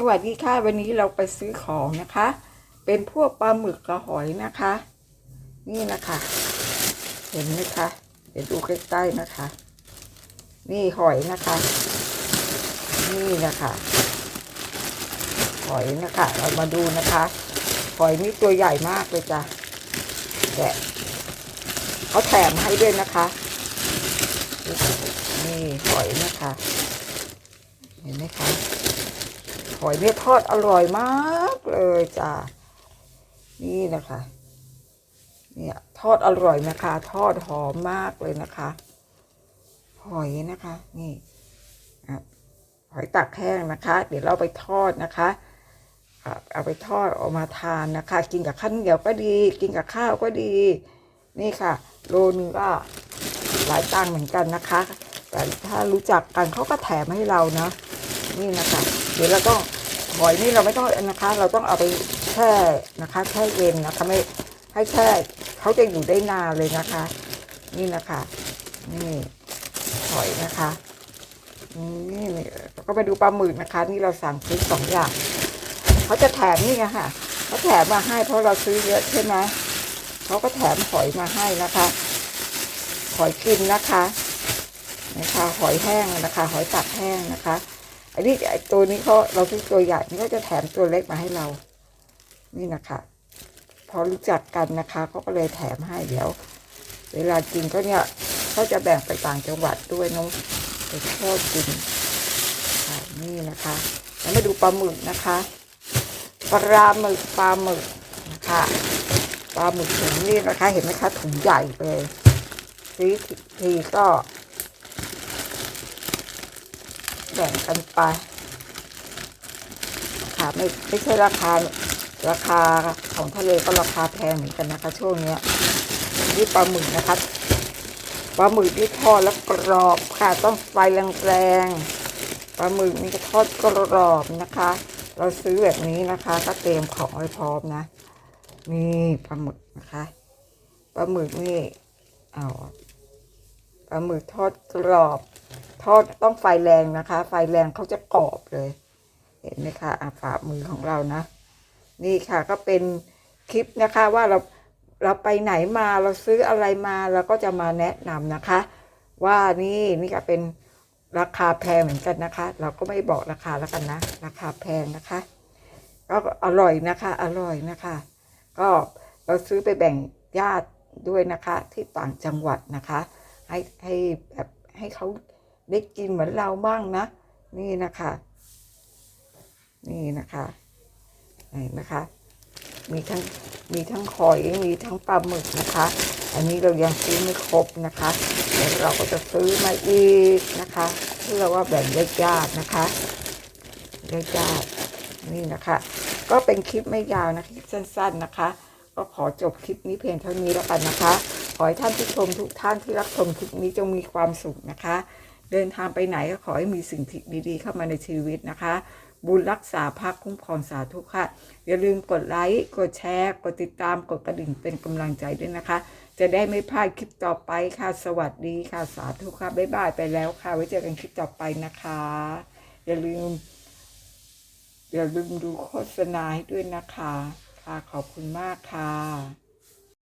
สวัสดีค่ะวันนี้เราไปซื้อของนะคะ เป็นพวกปลาหมึกกระหอยนะคะ นี่นะคะ เห็นไหมคะเดี๋ยวดูใกล้ๆนะคะ นี่หอยนะคะ นี่นะคะหอยนะคะ เรามาดูนะคะหอยนี่ตัวใหญ่มากเลยจ้ะแต่เขาแถมให้ด้วยนะคะ นี่หอยนะคะ เห็นไหมคะ อยเนี่ยทอดอร่อยมากเลยจ้านี่นะคะเนี่ยทอดอร่อยนะคะ ทอดหอมมากเลยนะคะหอยนะคะ นี่หอยตักแห้งนะคะ เดี๋ยวเราไปทอดนะคะเอาไปทอดออกมาทานนะคะ กินกับข้าวเหนียวก็ดี กินกับข้าวก็ดี นี่ค่ะ โลนึงก็หลายตังเหมือนกันนะคะ แต่ถ้ารู้จักกันเขาก็แถมให้เรานะนี่นะคะ เดี๋ยวเราต้อง หอยนี่เราไม่ต้องนะคะ เราต้องเอาไปแช่นะคะแช่เย็นนะคะไม่ให้แช่เขาจะอยู่ได้นานเลยนะคะ นี่นะคะ นี่หอยนะคะนี่ก็ไปดูปลาหมึกนะคะ นี่เราสั่งซื้อสองอย่างเขาจะแถมนี่ไงค่ะเขาแถมมาให้เพราะเราซื้อเยอะใช่ไหมเขาก็แถมหอยมาให้นะคะหอยกินนะคะนะคะ หอยแห้งนะคะ หอยตักแห้งนะคะ อันนี้ตัวนี้เขาเราซื้อตัวใหญ่นี่ก็จะแถมตัวเล็กมาให้เรา นี่นะคะพอรู้จักกันนะคะเขาก็เลยแถมให้เดี๋ยว เวลากินก็เนี่ยก็จะแบ่งไปต่างจังหวัดด้วยน้องไปทอดกินนี่นะคะแล้วมาดูปลาหมึกนะคะปลาหมึกปลาหมึกนะคะปลาหมึกถุงนี่นะคะ เห็นไหมคะถุงใหญ่เลยซื้อทีก็ แบ่งกันไปค่ะไม่ไม่ใช่ราคาราคาของทะเลก็ราคาแพงเหมือนกันนะคะ ช่วงเนี้ยนี่ปลาหมึกนะคะปลาหมึกนี่ทอดแล้วกรอบค่ะต้องไฟแรงๆปลาหมึกนี่ก็ทอดกรอบนะคะ เราซื้อแบบนี้นะคะ ก็เตรียมของไว้พร้อมนะนี่ปลาหมึกนะคะปลาหมึกนี่เอาปลาหมึกทอดกรอบ ทอดต้องไฟแรงนะคะ ไฟแรงเขาจะกรอบเลย เห็นไหมคะอาฝ่ามือของเรานะ นี่ค่ะก็เป็นคลิปนะคะว่าเราเราไปไหนมาเราซื้ออะไรมาเราก็จะมาแนะนำนะคะ ว่านี่นี่ก็เป็นราคาแพงเหมือนกันนะคะ เราก็ไม่บอกราคาแล้วกันนะ ราคาแพงนะคะ ก็อร่อยนะคะ อร่อยนะคะ ก็เราซื้อไปแบ่งญาติด้วยนะคะ ที่ต่างจังหวัดนะคะ ให้ให้แบบให้เขา ได้กินเหมือนเราบ้างนะ นี่นะคะ นี่นะคะเห็นะคะ มีทั้งมีทั้งหอยมีทั้งปลาหมึกนะคะ อันนี้เรายังซื้อไม่ครบนะคะเดี๋ยวเราก็จะซื้อมาอีกนะคะ เพื่อว่าแบ่งญาติๆนะคะญาติๆนี่นะคะ ก็เป็นคลิปไม่ยาวนะคลิปสั้น ๆนะคะ ก็ขอจบคลิปนี้เพียงเท่านี้แล้วกันนะคะ ขอให้ท่านผู้ชมทุกท่านที่รับชมคลิปนี้จงมีความสุขนะคะ เดินทางไปไหนก็ขอให้มีสิ่งดีๆ เข้ามาในชีวิตนะคะ บุญรักษาภาคคุ้มครองสาธุค่ะ อย่าลืมกดไลค์กดแชร์ กดติดตามกดกระดิ่งเป็นกำลังใจด้วยนะคะ จะได้ไม่พลาดคลิปต่อไปค่ะ สวัสดีค่ะสาธุค่ะบ๊ายบายไปแล้วค่ะ ไว้เจอกันคลิปต่อไปนะคะ อย่าลืม อย่าลืมดูโฆษณาให้ด้วยนะคะค่ะขอบคุณมากค่ะ